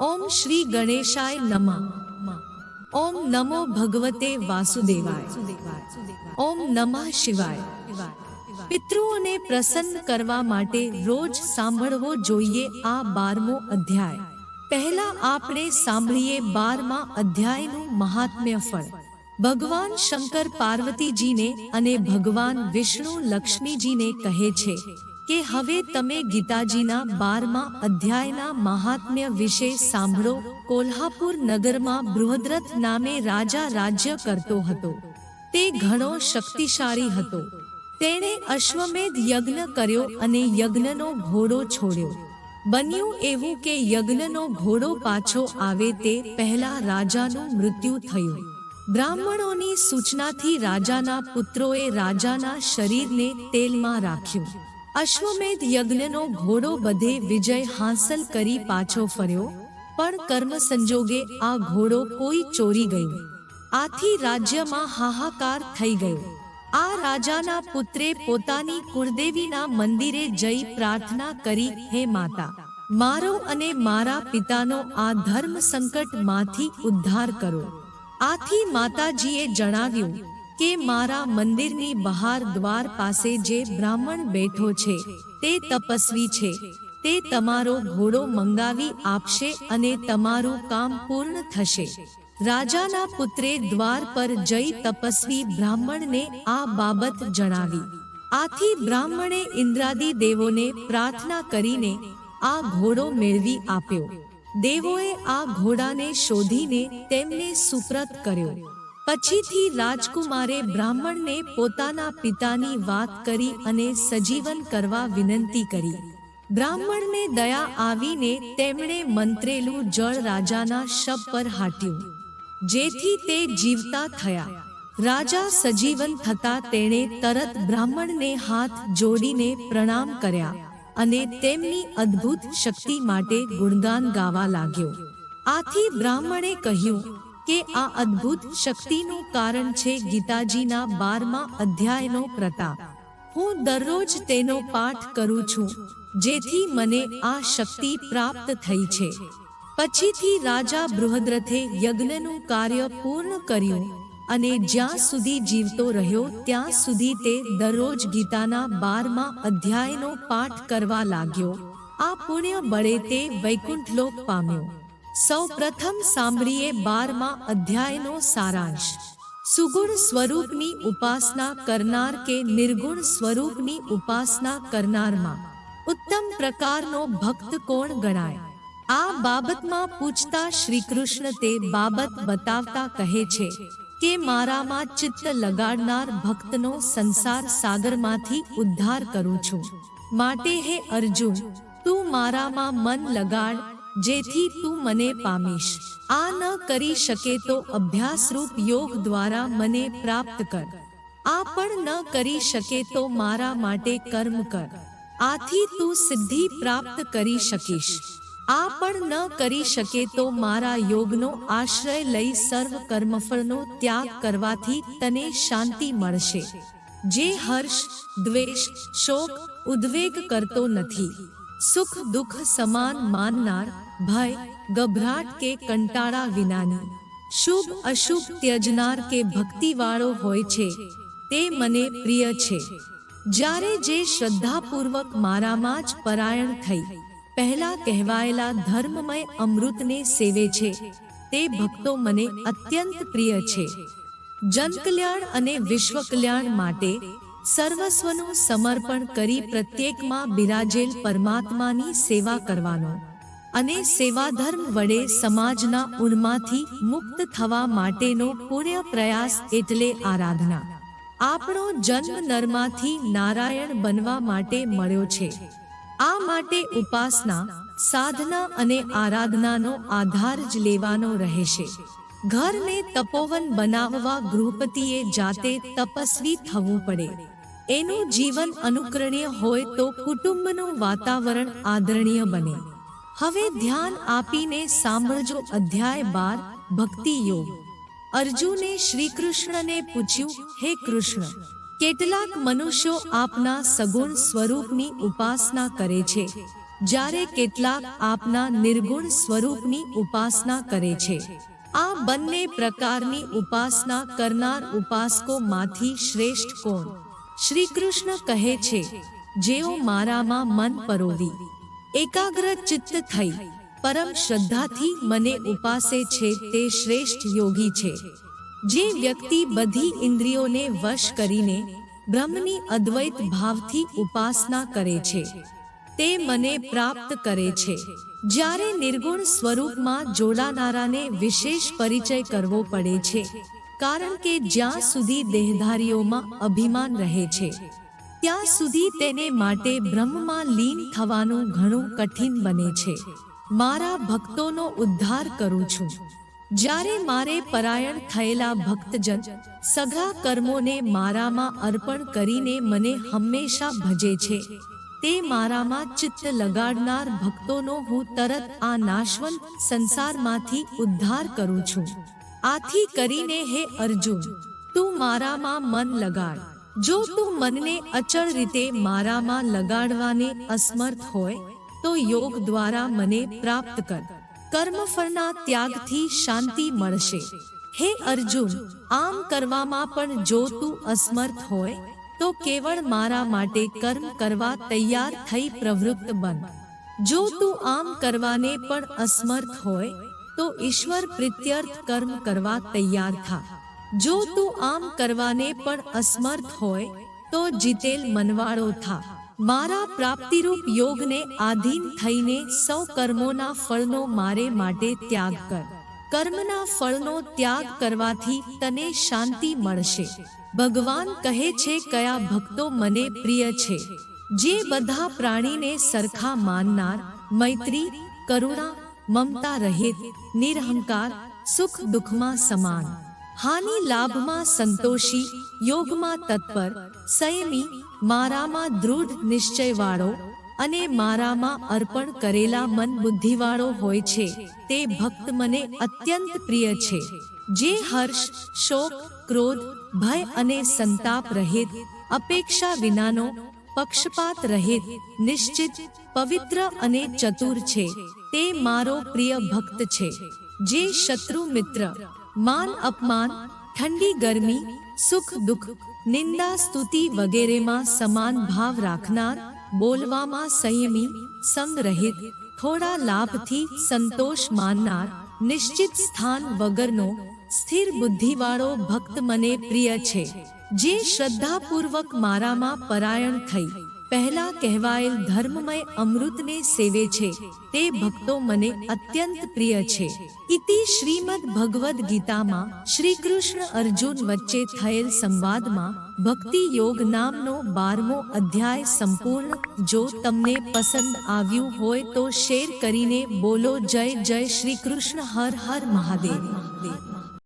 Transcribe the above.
ઓમ શ્રી ગણેશાય નમઃ. ઓમ નમો ભગવતે વાસુદેવાય. ઓમ નમઃ શિવાય. પિતૃઓને પ્રસન્ન કરવા માટે રોજ સાંભળવો જોઈએ આ બારમો અધ્યાય. પહેલા આપણે સાંભળીએ બારમા અધ્યાયનું મહાત્મ્ય ફળ. ભગવાન શંકર પાર્વતીજીને અને ભગવાન વિષ્ણુ લક્ષ્મીજીને કહે છે કે હવે તમે ગીતાજીના બારમા અધ્યાયના મહાત્મ્ય વિશે સાંભળો. કોલ્હાપુર નગરમાં બૃહદ્રથ નામે રાજા રાજ્ય કરતો હતો. તે ઘણો શક્તિશાળી હતો. તેણે અશ્વમેધ યજ્ઞ કર્યો અને યજ્ઞનો ઘોડો છોડ્યો. બન્યું એવું કે યજ્ઞનો ઘોડો પાછો આવે તે પહેલા રાજાનું મૃત્યુ થયું. બ્રાહ્મણોની સૂચનાથી રાજાના પુત્રોએ રાજાના શરીરને તેલમાં રાખ્યું. અશ્વમેધ યજ્ઞનો ઘોડો બધે વિજય હાંસલ કરી પાછો ફર્યો, પણ કર્મ સંજોગે આ ઘોડો કોઈ ચોરી ગયો. આથી રાજ્યમાં હાહાકાર થઈ ગયો. આ રાજાના પુત્રે પોતાની કુળદેવીના મંદિરે જઈ પ્રાર્થના કરી, હે માતા, મારો અને મારા પિતાનો આ ધર્મ સંકટમાંથી ઉદ્ધાર કરો. આથી માતાજીએ જણાવ્યું કે મારા મંદિરની બહાર દ્વાર પાસે જે બ્રાહ્મણ બેઠો છે, તે તપસ્વી છે. તે તમારો ઘોડો મંગાવી આપશે અને તમારું કામ પૂર્ણ થશે. રાજાના પુત્રે દ્વાર પર જઈ તપસ્વી બ્રાહ્મણને આ બાબત જણાવી. આથી બ્રાહ્મણે ઇન્દ્રાદી દેવોને પ્રાર્થના કરીને આ ઘોડો મેળવી આપ્યો. દેવોએ આ ઘોડાને શોધીને તેમને સુપ્રત કર્યો. પછીથી રાજકુમારે બ્રાહ્મણને પોતાના પિતાની વાત કરી અને સજીવન કરવા વિનંતી કરી. બ્રાહ્મણને દયા આવીને તેમણે મંત્રેલું જળ રાજાના શબ પર હાટ્યું. જેથી તે જીવતા થયા. રાજા સજીવન થતા તેણે તરત બ્રાહ્મણને હાથ જોડીને પ્રણામ કર્યા અને તેમની અદ્ભુત શક્તિ માટે ગુણગાન ગાવા લાગ્યો. આથી બ્રાહ્મણે કહ્યું કે આ અદ્ભુત શક્તિનું કારણ છે ગીતાજીના બારમા અધ્યાયનો પ્રતાપ હું દરરોજ તેનો પાઠ કરું છું, જેથી મને આ શક્તિ પ્રાપ્ત થઈ છે. પછીથી રાજા બૃહદ્રથે યજ્ઞનું કાર્ય પૂર્ણ કર્યું અને જ્યાં સુધી જીવતો રહ્યો ત્યાં સુધી તે દરરોજ ગીતાના બારમા અધ્યાયનો પાઠ કરવા લાગ્યો. આ પુણ્ય બળે તે વૈકુંઠલોક પામ્યો. સૌ પ્રથમ સાંભળીએ બારમા અધ્યાયનો સારાંશ. સુગુણ સ્વરૂપની ઉપાસના કરનાર કે નિર્ગુણ સ્વરૂપની ઉપાસના કરનારમાં ઉત્તમ પ્રકારનો ભક્ત કોણ ગણાય? આ બાબતમાં પૂછતા શ્રી કૃષ્ણ તે બાબત બતાવતા કહે છે કે મારામાં ચિત્ત લગાડનાર ભક્તનો સંસાર સાગરમાંથી ઉદ્ધાર કરું છું. માટે હે અર્જુન, તું મારામાં મન લગાડ જેથી તું મને પામીશ. આ ન કરી શકે તો અભ્યાસરૂપ યોગ દ્વારા મને પ્રાપ્ત કર. આ પણ ન કરી શકે તો મારા માટે કર્મ કર. આથી તું સિદ્ધિ પ્રાપ્ત કરી શકીશ. આ પણ ન કરી શકે તો મારા યોગનો આશ્રય લઈ સર્વ કર્મફળનો ત્યાગ કરવાથી તને શાંતિ મળશે. જે હર્ષ, દ્વેષ, શોક, ઉદ્વેગ કરતો નથી. સુખ દુઃખ સમાન માનનાર ભય, ગભરાટ કે કંટાળા વિનાની. શુભ અશુભ ત્યજનાર કે ભક્તિવાળો હોય છે, તે મને પ્રિય છે. જ્યારે જે શ્રદ્ધાપૂર્વક મારામાં જ પરાયણ થઈ, પહેલા કહેવાયેલા ધર્મમય અમૃતને સેવે છે, તે ભક્તો મને અત્યંત પ્રિય છે. જનકલ્યાણ અને વિશ્વ કલ્યાણ માટે સર્વસ્વનું સમર્પણ કરી પ્રત્યેકમાં બિરાજેલ પરમાત્માની સેવા કરવાનો અને સેવાધર્મ વડે સમાજના ઉણમાંથી મુક્ત થવા માટેનો પુણ્ય પ્રયાસ એટલે આરાધના. આપણો જન્મ નરમાંથી નારાયણ બનવા માટે મળ્યો છે. આ માટે ઉપાસના, સાધના અને આરાધનાનો આધાર જ લેવાનો રહેશે. ઘરને તપોવન બનાવવા ગૃહપતિએ જાતે તપસ્વી થવું પડે. એનું જીવન અનુકરણીય હોય તો કુટુંબનું વાતાવરણ આદરણીય બને. હવે ધ્યાન આપીને સાંભળજો અધ્યાય બાર, ભક્તિ યોગ. અર્જુને શ્રી કૃષ્ણને પૂછ્યું, હે કૃષ્ણ, કેટલાક મનુષ્યો આપના સગુણ સ્વરૂપની ઉપાસના કરે છે? જ્યારે કેટલાક આપના નિર્ગુણ સ્વરૂપની ઉપાસના કરે છે? આ બંને પ્રકારની ઉપાસના કરનાર ઉપાસકોમાંથી શ્રેષ્ઠ કોણ? શ્રી કૃષ્ણ કહે છે, જેઓ મારામાં મન પરોવી, એકાગ્ર ચિત્ત થઈ, પરમ શ્રદ્ધાથી મને ઉપાસે છે તે શ્રેષ્ઠ યોગી છે. જે વ્યક્તિ બધી ઇન્દ્રિયોને વશ કરીને બ્રહ્મની અદ્વૈત ભાવથી ઉપાસના કરે છે, તે મને પ્રાપ્ત કરે છે. જ્યારે નિર્ગુણ સ્વરૂપમાં જોડાનારાને વિશેષ પરિચય કરવો પડે છે કારણ કે જ્યાં સુધી દેહધારીઓમાં અભિમાન રહે છે, ત્યાં સુધી તેને માટે બ્રહ્મમાં લીન થવાનું ઘણું કઠિન બને છે. મારા ભક્તોનો ઉદ્ધાર કરું છું. જ્યારે મારે પરાયણ થયેલા ભક્તજન સઘળા કર્મોને મારામાં અર્પણ કરીને મને હંમેશા ભજે છે, તે મારામાં ચિત્ત લગાડનાર ભક્તોનો હું તરત આ નાશવંત સંસારમાંથી ઉદ્ધાર કરું છું. આથી કરીને હે અર્જુન, તું મારામાં મન લગાડ. જો તું મનને અચળ રીતે મારામાં લગાડવાને અસમર્થ હોય, તો યોગ દ્વારા મને પ્રાપ્ત કર. કર્મફળના ત્યાગથી શાંતિ મળશે. હે અર્જુન, આમ કરવામાં પણ જો તું અસમર્થ હોય, તો કેવળ મારા માટે કર્મ કરવા તૈયાર થઈ પ્રવૃત્ત બન. જો તું આમ કરવાને પણ અસમર્થ હોય તો ઈશ્વર પ્રિત્યર્થ કર્મ કરવા તૈયાર થા. જો તું આમ કરવાને પણ અસમર્થ હોય, તો જીતેલ મનવાળો થા. મારા પ્રાપ્તિરૂપ યોગને આધીન થઈને સૌ કર્મોના ફળનો મારે માટે ત્યાગ કર. કર્મના ફળનો ત્યાગ કરવાથી તને શાંતિ મળશે. ભગવાન કહે છે, કયા ભક્તો મને પ્રિય છે. જે બધા પ્રાણીને સરખા માનનાર, મૈત્રી, કરુણા મમતા રહિત, નિરહંકાર, સુખ દુઃખમાં સમાન. હાનિ લાભમાં સંતોષી, યોગમાં તત્પર, સંયમી, મારામાં દૃઢ નિશ્ચયવાળો અને મારામાં અર્પણ કરેલા મન બુદ્ધિવાળો હોય છે. તે ભક્ત મને અત્યંત પ્રિય છે. જે હર્ષ, શોક, ક્રોધ, ભય અને સંતાપ રહિત, અપેક્ષા વિનાનો પક્ષપાત રહિત, નિશ્ચિત, પવિત્ર અને ચતુર છે. તે મારો પ્રિય ભક્ત છે, જે શત્રુ મિત્ર, માન અપમાન, ઠંડી ગરમી, સુખ દુઃખ, નિંદા સ્તુતિ વગેરેમાં સમાન ભાવ રાખનાર, બોલવામાં સંયમી, સંગ્રહિત, થોડા લાભથી સંતોષ માનનાર, નિશ્ચિત સ્થાન વગરનો, સ્થિર બુદ્ધિવાળો ભક્ત મને પ્રિય છે, જે શ્રદ્ધાપૂર્વક મારામાં પરાયણ થઈ. પહેલા કહેવાયેલ ધર્મમય અમૃતને સેવે છે. તે ભક્તો મને અત્યંત પ્રિય છે. ઇતિ શ્રીમદ ભગવદ્ ગીતામાં શ્રી કૃષ્ણ અર્જુન વચ્ચે થયેલ સંવાદમાં ભક્તિ યોગ નામનો બારમો અધ્યાય સંપૂર્ણ. જો તમને પસંદ આવ્યું હોય તો શેર કરીને બોલો જય જય શ્રી કૃષ્ણ હર હર મહાદેવ.